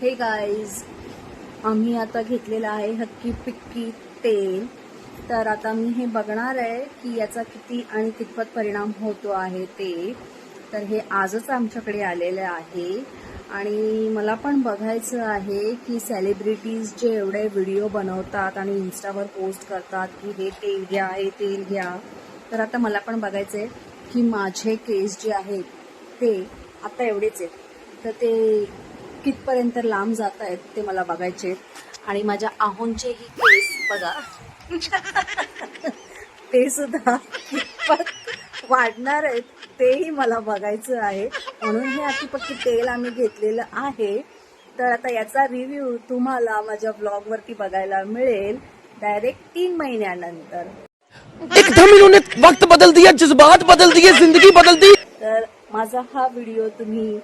हे गाईज आम्ही आता घेतलेलं आहे हक्की पिक्की तेल. तर आता मी हे बघणार आहे की याचा किती आणि कितपत परिणाम होतो आहे ते. तर हे आजच आमच्याकडे आलेलं आहे. आणि मला पण बघायचं आहे की सेलिब्रिटीज जे एवढे व्हिडिओ बनवतात आणि इन्स्टावर पोस्ट करतात की हे तेल घ्या हे तेल घ्या. तर आता मला पण बघायचं आहे की माझे केस जे आहेत ते आता एवढेच आहेत. तर ते कितपर्यंत लांब जात आहेत ते मला बघायचे. आणि माझ्या आहोंचेही केस बघा. ते सुद्धा वाढणार आहेत तेही मला बघायचं आहे. म्हणून हे अतिपक्की तेल आम्ही घेतलेलं आहे. तर आता याचा रिव्ह्यू तुम्हाला माझ्या ब्लॉग वरती बघायला मिळेल डायरेक्ट तीन महिन्यानंतर. एकदम इन्होंने वक्त बदल दिया जज्बात बदल दिए जिंदगी बदल दी. तर माझा हा व्हिडिओ तुम्ही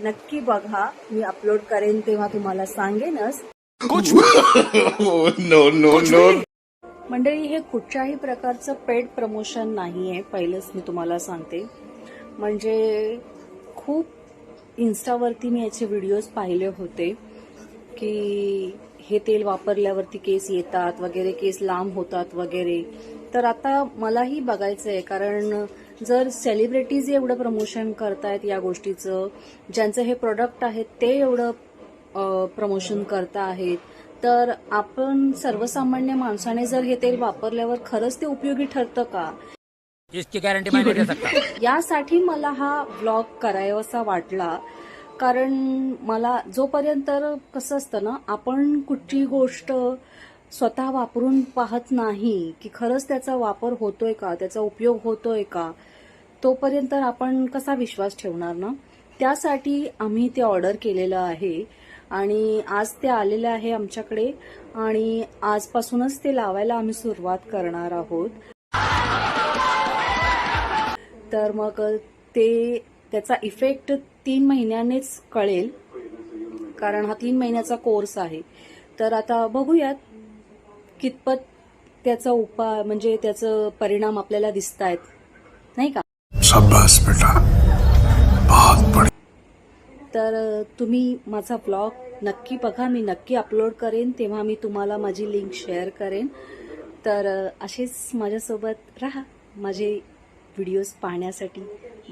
नक्की बघा. मी अपलोड करेन तेव्हा तुम्हाला सांगेनच. no, no, no. मंडळी हे कुठच्याही प्रकारचं पेड प्रमोशन नाही आहे पहिलंच मी तुम्हाला सांगते. म्हणजे खूप इन्स्टावरती मी याचे व्हिडिओज पाहिले होते की हे तेल वापरल्यावरती केस येतात वगैरे केस लांब होतात वगैरे. तर आता मलाही बघायचं आहे कारण जर सेलिब्रिटीज एवढं प्रमोशन करतायत या गोष्टीचं ज्यांचं हे प्रोडक्ट आहे ते एवढं प्रमोशन करता आहेत तर आपण सर्वसामान्य माणसाने जर हे तेल वापरल्यावर खरंच ते उपयोगी ठरतं का? इसकी गारंटी यासाठी मला हा व्लॉग करावासा वाटला. कारण मला जोपर्यंत कसं असतं ना आपण कुठची गोष्ट स्वतः वापरून पाहत नाही की खरंच त्याचा वापर होतोय का त्याचा उपयोग होतोय का तोपर्यंत आपण कसा विश्वास ठेवणार ना? त्यासाठी आम्ही ते ऑर्डर केलेलं आहे आणि आज ते आलेलं आहे आमच्याकडे आणि आजपासूनच ते लावायला आम्ही सुरुवात करणार आहोत. तर मग ते त्याचा इफेक्ट तीन महिन्यानेच कळेल. कारण हा तीन महिन्याचा कोर्स आहे. तर आता बघूयात कितपत त्याचा उपाय म्हणजे त्याचं परिणाम आपल्याला दिसत आहेत नाही का? तर तुम्ही माझा ब्लॉग नक्की बघा. मी नक्की अपलोड करेन. तेव्हा मी तुम्हाला माझी लिंक शेअर करेन. तर असेच माझ्यासोबत राहा. माझे व्हिडिओज पाहण्यासाठी.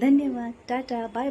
धन्यवाद. टाटा. Bye bye